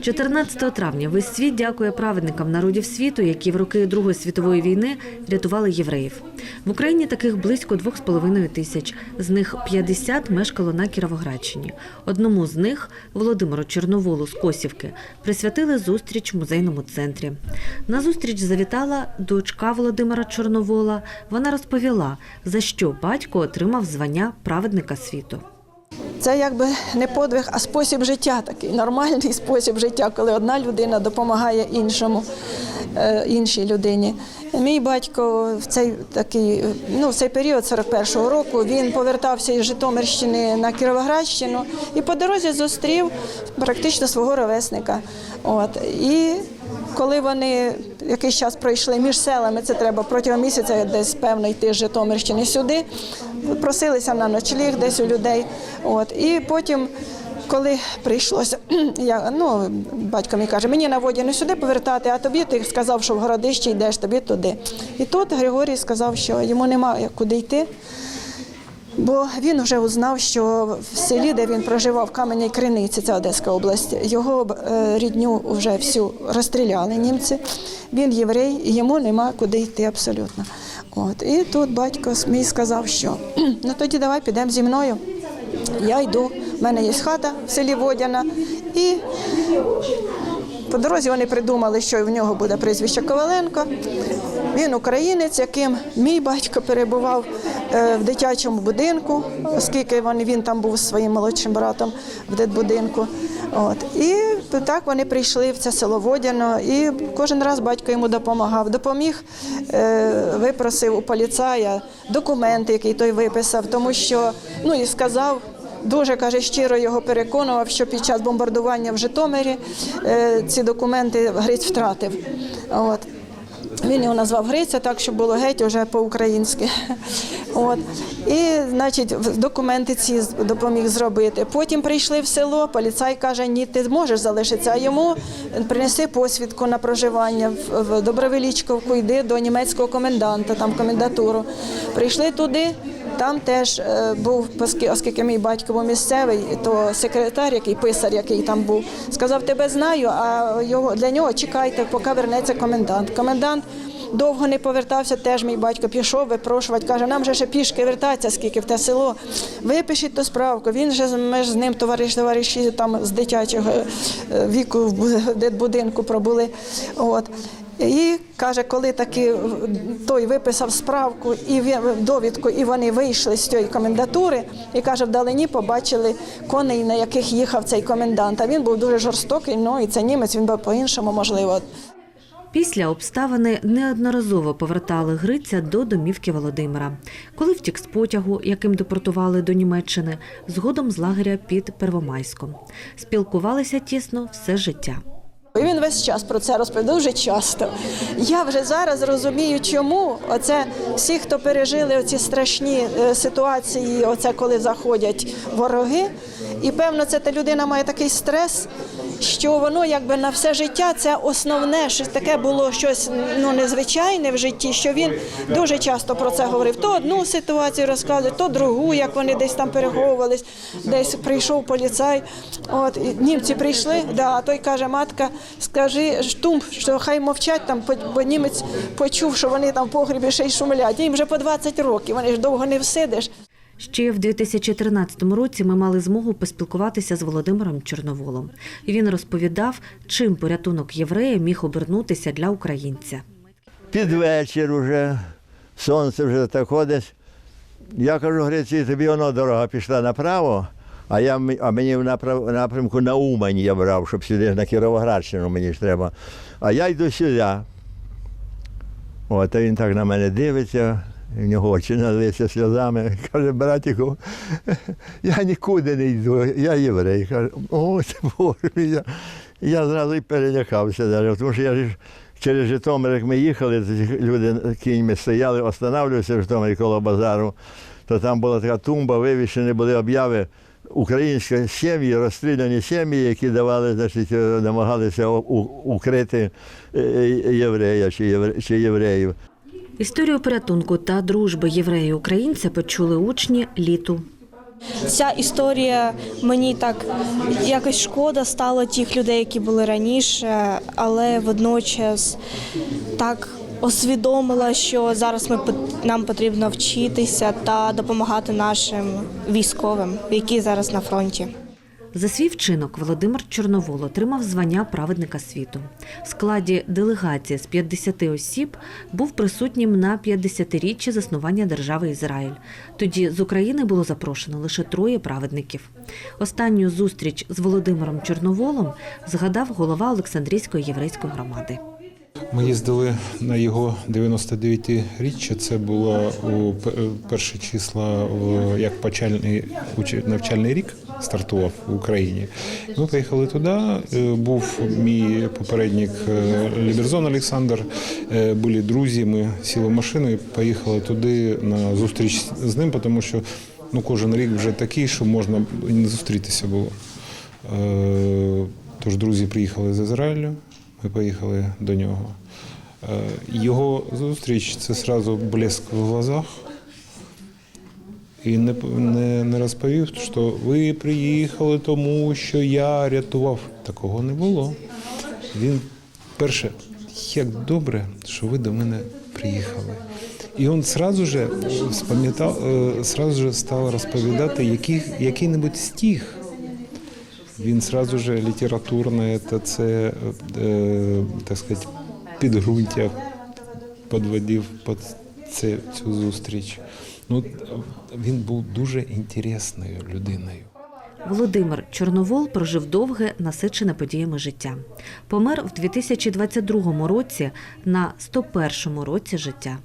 14 травня весь світ дякує праведникам народів світу, які в роки Другої світової війни рятували євреїв. В Україні таких близько 2,5 тисяч. З них 50 мешкало на Кіровоградщині. Одному з них, Володимиру Чорноволу з Косівки, присвятили зустріч в музейному центрі. На зустріч завітала дочка Володимира Чорновола. Вона розповіла, за що батько отримав звання праведника світу. Це якби не подвиг, а спосіб життя такий, нормальний спосіб життя, коли одна людина допомагає іншому, е, іншій людині. Мій батько в цей такий, ну, в цей період 41-го року він повертався із Житомирщини на Кіровоградщину і по дорозі зустрів практично свого ровесника. От. І коли вони якийсь час пройшли між селами, це треба протягом місяця десь певно йти з Житомирщини сюди, просилися на ночліг десь у людей. От. І потім, коли прийшлося, я, ну, батько мій каже, мені на воді не сюди повертати, а тобі ти сказав, що в городище йдеш, тобі туди. І тут Григорій сказав, що йому немає куди йти. Бо він вже узнав, що в селі, де він проживав, в Кам'яній Криниці, це Одеська область, його е, рідню вже всю розстріляли німці. Він єврей, йому нема куди йти абсолютно. От. І тут батько мій сказав, що ну тоді давай підемо зі мною. Я йду, в мене є хата в селі Водяна. І по дорозі вони придумали, що в нього буде прізвище Коваленко. Він українець, яким мій батько перебував е, в дитячому будинку, оскільки він там був зі своїм молодшим братом в дитбудинку. От. І так вони прийшли в це село Водяно, і кожен раз батько йому допомагав. Допоміг, е, випросив у поліцая документи, який той виписав, тому що ну і сказав. Дуже каже, щиро його переконував, що під час бомбардування в Житомирі е, ці документи Гриць втратив. От. Він його назвав Гриця, так що було геть уже по-українськи. От. І, значить, документи ці допоміг зробити. Потім прийшли в село, поліцай каже, ні, ти зможеш залишитися, а йому принеси посвідку на проживання в- Добровелічковку, йди до німецького коменданта, там комендатуру. Прийшли туди. Там теж е, був, оскільки мій батько був місцевий, то секретар, який писар, який там був, сказав, тебе знаю, а його для нього чекайте, поки вернеться комендант. Комендант довго не повертався, теж мій батько пішов випрошувати, каже, нам же ще пішки вертатися, скільки в те село. Випишіть ту справку. Він же ми ж з ним товариш, товариші там з дитячого е, віку в бу- дитбудинку пробули. От. І каже, коли таки той виписав справку і довідку, і вони вийшли з цієї комендатури, і каже, вдалині побачили коней, на яких їхав цей комендант. А він був дуже жорстокий, ну і це німець, він був по-іншому, можливо. Після обставини неодноразово повертали Гриця до домівки Володимира. Коли втік з потягу, яким депортували до Німеччини, згодом з лагеря під Первомайськом. Спілкувалися тісно все життя. І він весь час про це розповідав дуже часто. Я вже зараз розумію, чому оце всі, хто пережили ці страшні е, ситуації, оце коли заходять вороги. І певно, це та людина має такий стрес, що воно якби на все життя це основне, що таке було щось ну незвичайне в житті, що він дуже часто про це говорив. То одну ситуацію розказує, то другу, як вони десь там переховувались, десь прийшов поліцай. От німці прийшли. Да, а той каже, матка, скажи штумп, що хай мовчать там, бо німець почув, що вони там в погрібі ще й шумлять. Їм вже по 20 років, вони ж довго не всидиш. Ще в 2013 році ми мали змогу поспілкуватися з Володимиром Чорноволом. Він розповідав, чим порятунок єврея міг обернутися для українця. Під вечір уже, сонце вже тако десь. Я кажу, Гриці, тобі воно дорога пішла направо, а, я, а мені в напрям- напрямку на Умань я брав, щоб сюди на Кіровоградщину мені ж треба. А я йду сюди. От, а він так на мене дивиться, в нього очі налилися сльозами. Каже, братіку, я нікуди не йду, я єврей. Каже, о, це Боже. Я, зразу і перелякався, навіть, тому що я ж через Житомир, як ми їхали, люди кіньми стояли, останавливалися в Житомирі коло базару, то там була така тумба, вивішені були обяви. Українські сім'ї, розстріляні сім'ї, які давали, значить, намагалися укрити е, е, єврея чи євре- чи євреїв. Історію порятунку та дружби єврея і українця почули учні літу. Ця історія мені так якось шкода стало тих людей, які були раніше, але водночас так освідомила, що зараз ми нам потрібно вчитися та допомагати нашим військовим, які зараз на фронті. За свій вчинок Володимир Чорновол отримав звання праведника світу. В складі делегації з 50 осіб був присутнім на 50-річчі заснування держави Ізраїль. Тоді з України було запрошено лише троє праведників. Останню зустріч з Володимиром Чорноволом згадав голова Олександрійської єврейської громади. Ми їздили на його 99-річчя. Це було у перші числа, як почальний навчальний рік стартував в Україні. Ми поїхали туди. е, Був мій попередник е, Ліберзон Олександр. е, Були друзі. Ми сіли в машину і поїхали туди на зустріч з ним, тому що ну, кожен рік вже такий, що можна не зустрітися було. Тож друзі приїхали з Ізраїлю, ми поїхали до нього. Його зустріч це одразу блеск в глазах. І не, не, не розповів, що ви приїхали тому, що я рятував. Такого не було. Він перше, як добре, що ви до мене приїхали. І він сразу же спам'ятав, е, сразу же став розповідати який, який-небудь стих. Він сразу же літературне, та це, е, так сказати, підґрунтя підводив під це, цю зустріч. Ну, він був дуже інтересною людиною. Володимир Чорновол прожив довге, насичене подіями життя. Помер в 2022 році на 101 році життя.